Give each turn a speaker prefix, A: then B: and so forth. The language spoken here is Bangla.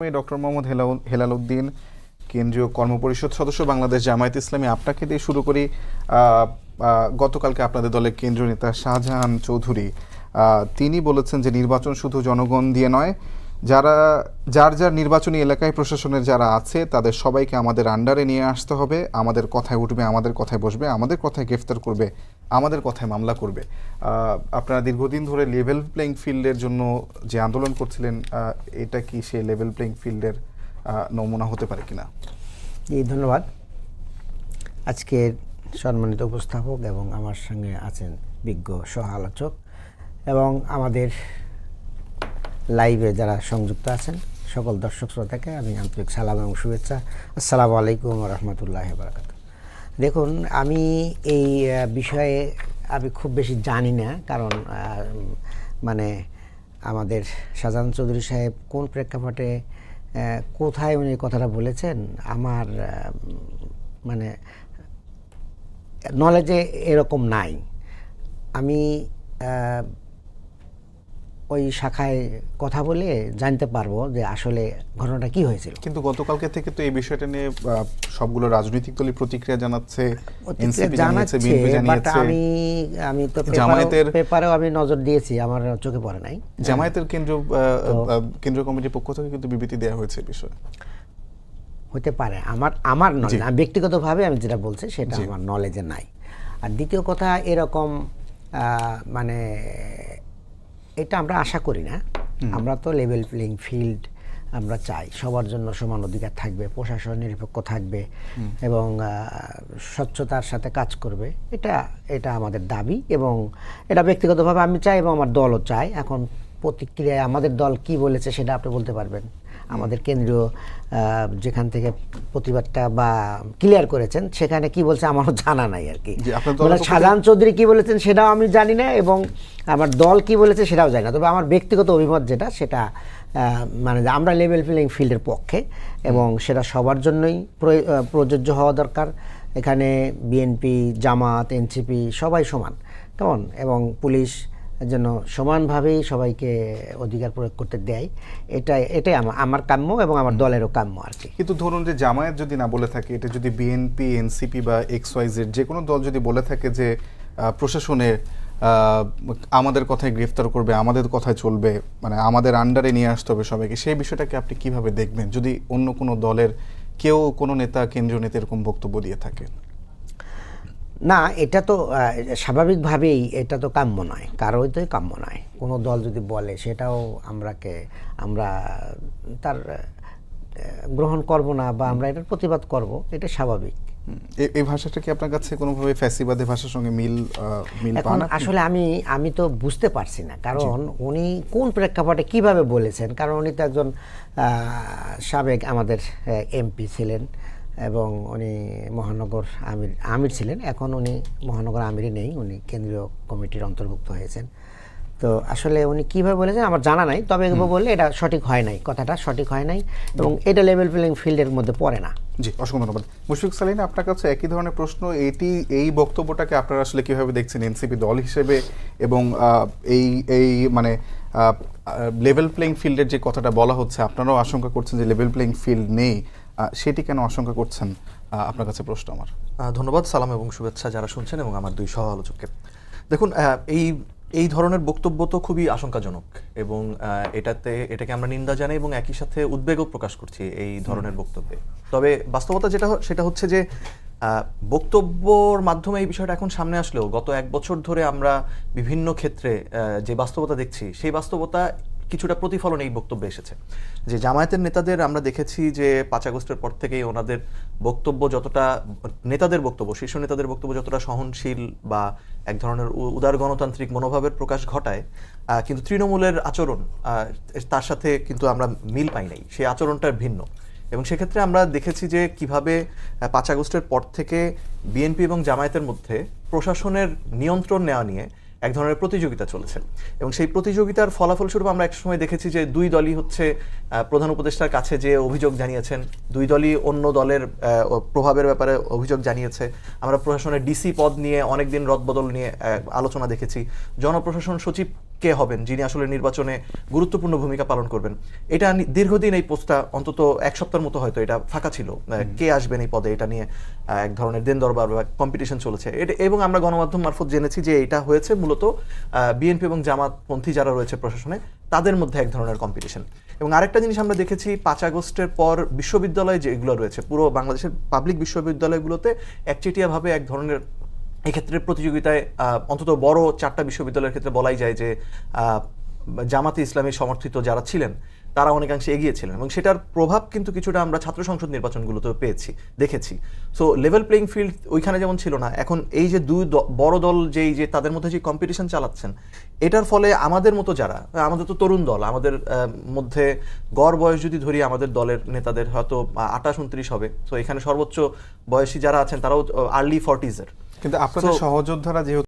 A: ডক্টর মোহাম্মদ হেলাল উদ্দিন কেন্দ্রীয় কর্মপরিষদ সদস্য বাংলাদেশ জামায়াত ইসলামী আপনাকে দিয়ে শুরু করি। গতকালকে আপনাদের দলের কেন্দ্রীয় নেতা শাহজাহান চৌধুরী তিনি বলেছেন যে নির্বাচন শুধু জনগণ দিয়ে নয় যারা, যার যার নির্বাচনী এলাকায় প্রশাসনের যারা আছে, তাদের সবাইকে আমাদের আন্ডারে নিয়ে আসতে হবে। আমাদের কথায় উঠবে, আমাদের কথায় বসবে, আমাদের কথায় গ্রেফতার করবে, আমাদের কথায় মামলা করবে। আপনারা দীর্ঘদিন ধরে লেভেল প্লেইং ফিল্ডের জন্য যে আন্দোলন করছিলেন এটা কি সে লেভেল প্লেইং ফিল্ডের নমুনা হতে পারে কিনা?
B: জি, ধন্যবাদ। আজকের সম্মানিত উপস্থাপক এবং আমার সঙ্গে আছেন বিজ্ঞ সহ আলোচক এবং আমাদের লাইভে যারা সংযুক্ত আছেন, সকল দর্শক শ্রোতাকে আমি আন্তরিক সালাম এবং শুভেচ্ছা। আসসালামু আলাইকুম রহমতুল্লাহ বারাকাত দেখুন, আমি এই বিষয়ে আমি খুব বেশি জানি না, কারণ মানে আমাদের শাহজাহান চৌধুরী সাহেব কোন প্রেক্ষাপটে কোথায় উনি কথাটা বলেছেন, আমার মানে নলেজে এরকম নাই। আমি ওই শাখায় কথা বলে জানতে পারব যে আসলে ঘটনাটা কি হয়েছিল।
A: কিন্তু গতকালকে থেকে তো এই বিষয়টা নিয়ে সবগুলো রাজনৈতিক দলই প্রতিক্রিয়া জানাচ্ছে
B: আমি আমি তো
A: জামায়াতের-
B: পেপারেও আমি নজর দিয়েছি আমার চোখে পড়ে নাই।
A: জামায়াতের আহ, কেন্দ্রীয় কমিটির পক্ষ থেকে কিন্তু বিবৃতি দেওয়া হয়েছে বিষয়ে।
B: হতে পারে আমার আমার নলেজ আমি ব্যক্তিগতভাবে আমি যেটা বলছি সেটা আমার নলেজে নাই। আর দ্বিতীয় কথা এরকম আহ, মানে এটা আমরা আশা করি না। আমরা তো লেভেল প্লেইং ফিল্ড আমরা চাই। সবার জন্য সমান অধিকার থাকবে প্রশাসন নিরপেক্ষ থাকবে এবং স্বচ্ছতার সাথে কাজ করবে। এটা এটা আমাদের দাবি এবং এটা ব্যক্তিগতভাবে আমি চাই এবং আমার দলও চায়। এখন প্রতিক্রিয়ায় আমাদের দল কি বলেছে সেটা আপনি বলতে পারবেন। আমাদের কেন্দ্রীয় যেখান থেকে প্রতিবাদটা বা ক্লিয়ার করেছেন সেখানে কি বলছে আমারও জানা নাই আর কি। সাধারণ চৌধুরী কি বলেছেন সেটাও আমি জানি না এবং আমার দল কি বলেছে সেটাও জানি না। তবে আমার ব্যক্তিগত অভিমত যেটা সেটা মানে আমরা লেভেল প্লেইং ফিল্ডের পক্ষে এবং সেটা সবার জন্যই প্রয়- প্রযোজ্য হওয়া দরকার। এখানে বিএনপি জামাত এনসিপি সবাই সমান কেমন? এবং পুলিশ যেন সমানভাবেই সবাইকে অধিকার প্রয়োগ করতে দেয়। এটাই এটাই আমার আমার কাম্য এবং আমার দলেরও কাম্য আর কি।
A: কিন্তু ধরুন যে জামায়াত যদি না বলে থাকে এটা যদি বিএনপি এনসিপি বা এক্স ওয়াই জেড যে কোনো দল যদি বলে থাকে যে প্রশাসনের আমাদের কথায় গ্রেফতার করবে আমাদের কথায় চলবে মানে আমাদের আন্ডারে নিয়ে আসতে হবে সবাইকে সেই বিষয়টাকে আপনি কীভাবে দেখবেন? যদি অন্য কোনো দলের কেউ কোনো নেতা কেন্দ্রীয় নেতা এরকম বক্তব্য দিয়ে থাকে
B: না এটা তো স্বাভাবিকভাবেই এটা তো কাম্য নয় কারোই তো কাম্য নয়। কোনো দল যদি বলে সেটাও আমরাকে আমরা তার গ্রহণ করব না বা আমরা এটার প্রতিবাদ করব এটা স্বাভাবিক।
A: এই ভাষাটা কি আপনার কাছে কোনোভাবে ফ্যাসিবাদী ভাষার সঙ্গে মিল মিল
B: এখন আসলে আমি আমি তো বুঝতে পারছি না কারণ উনি কোন প্রেক্ষাপটে কীভাবে বলেছেন? কারণ উনি তো একজন সাবেক আমাদের এমপি ছিলেন। এবং উনি মহানগর আমির আমির ছিলেন। এখন উনি মহানগর আমিরই নেই উনি কেন্দ্রীয় কমিটির অন্তর্ভুক্ত হয়েছেন। তো আসলে উনি কীভাবে বলেছেন আমার জানা নাই তবে বললে এটা সঠিক হয় নাই কথাটা সঠিক হয় নাই এবং এটা লেভেল প্লেইং ফিল্ডের মধ্যে পড়ে না।
A: জি অসংখ্য ধন্যবাদ। মুশফিক সালিন আপনার কাছে একই ধরনের প্রশ্ন এটি এই বক্তব্যটাকে আপনারা আসলে কীভাবে দেখছেন এনসিপি দল হিসেবে এবং এই এই মানে লেভেল প্লেইং ফিল্ডের যে কথাটা বলা হচ্ছে আপনারাও আশঙ্কা করছেন যে লেভেল প্লেইং ফিল্ড নেই। সেটি কেন আশঙ্কা করছেন আপনার কাছে প্রশ্ন আমার।
C: ধন্যবাদ সালাম এবং শুভেচ্ছা যারা শুনছেন এবং আমার দুই সহ আলোচককে দেখুন এই এই ধরনের বক্তব্য তো খুবই আশঙ্কাজনক এবং এটাতে এটাকে আমরা নিন্দা জানাই এবং একই সাথে উদ্বেগও প্রকাশ করছি এই ধরনের বক্তব্যে। তবে বাস্তবতা যেটা সেটা হচ্ছে যে বক্তব্যর মাধ্যমে এই বিষয়টা এখন সামনে আসলেও গত এক বছর ধরে আমরা বিভিন্ন ক্ষেত্রে যে বাস্তবতা দেখছি সেই বাস্তবতা কিছুটা প্রতিফলন এই বক্তব্যে এসেছে। যে জামায়াতের নেতাদের আমরা দেখেছি যে পাঁচ আগস্টের পর থেকেই ওনাদের বক্তব্য যতটা, নেতাদের বক্তব্য, শীর্ষ নেতাদের বক্তব্য যতটা সহনশীল বা এক ধরনের উদার গণতান্ত্রিক মনোভাবের প্রকাশ ঘটায় কিন্তু তৃণমূলের আচরণ তার সাথে কিন্তু আমরা মিল পাই নাই। সেই আচরণটা ভিন্ন। এবং সেক্ষেত্রে আমরা দেখেছি যে কীভাবে পাঁচ আগস্টের পর থেকে বিএনপি এবং জামায়াতের মধ্যে প্রশাসনের নিয়ন্ত্রণ নেওয়া নিয়ে এক ধরনের প্রতিযোগিতা চলেছে। এবং সেই প্রতিযোগিতার ফলাফলস্বরূপ আমরা এক সময় দেখেছি যে দুই দলই হচ্ছে প্রধান উপদেষ্টার কাছে যে অভিযোগ জানিয়েছেন, দুই দলই অন্য দলের প্রভাবের ব্যাপারে অভিযোগ জানিয়েছে। আমরা প্রশাসনের ডিসি পদ নিয়ে অনেকদিন রদবদল নিয়ে আলোচনা দেখেছি। জনপ্রশাসন সচিব কে হবেন যিনি আসলে নির্বাচনে গুরুত্বপূর্ণ ভূমিকা পালন করবেন? এটা দীর্ঘদিন এই পোস্টটা অন্তত এক সপ্তাহের মতো হয়তো এটা ফাঁকা ছিল। কে আসবেন এই পদে এটা নিয়ে এক ধরনের দেন দরবার বা কম্পিটিশন চলেছে। এটা এবং আমরা গণমাধ্যম মারফত জেনেছি যে এটা হয়েছে মূলত বিএনপি এবং জামাতপন্থী যারা রয়েছে প্রশাসনে তাদের মধ্যে এক ধরনের কম্পিটিশন এবং আরেকটা জিনিস আমরা দেখেছি পাঁচ আগস্টের পর বিশ্ববিদ্যালয় যেগুলো রয়েছে পুরো বাংলাদেশের পাবলিক বিশ্ববিদ্যালয়গুলোতে একচেটিয়াভাবে এক ধরনের এক্ষেত্রে প্রতিযোগিতায় অন্তত বড় চারটা বিশ্ববিদ্যালয়ের ক্ষেত্রে বলাই যায় যে জামাতে ইসলামী সমর্থিত যারা ছিলেন, তারা অনেকাংশে এগিয়ে ছিলেন এবং সেটার প্রভাব কিন্তু কিছুটা আমরা ছাত্র সংসদ নির্বাচনগুলোতেও পেয়েছি, দেখেছি। সো লেভেল প্লেইং ফিল্ড ওইখানে যেমন ছিল না, এখন এই যে দুই বড় দল যেই যে তাদের মধ্যে যে কম্পিটিশন চালাচ্ছেন, এটার ফলে আমাদের মতো যারা, আমাদের তো তরুণ দল, আমাদের মধ্যে গড় বয়স যদি ধরি, আমাদের দলের নেতাদের হয়তো আঠাশ, উনত্রিশ হবে। তো এখানে সর্বোচ্চ বয়সী যারা আছেন, তারাও আর্লি ফর্টিজের
A: কিন্তু আপনাদের সহযোদ্ধারা যেহেতু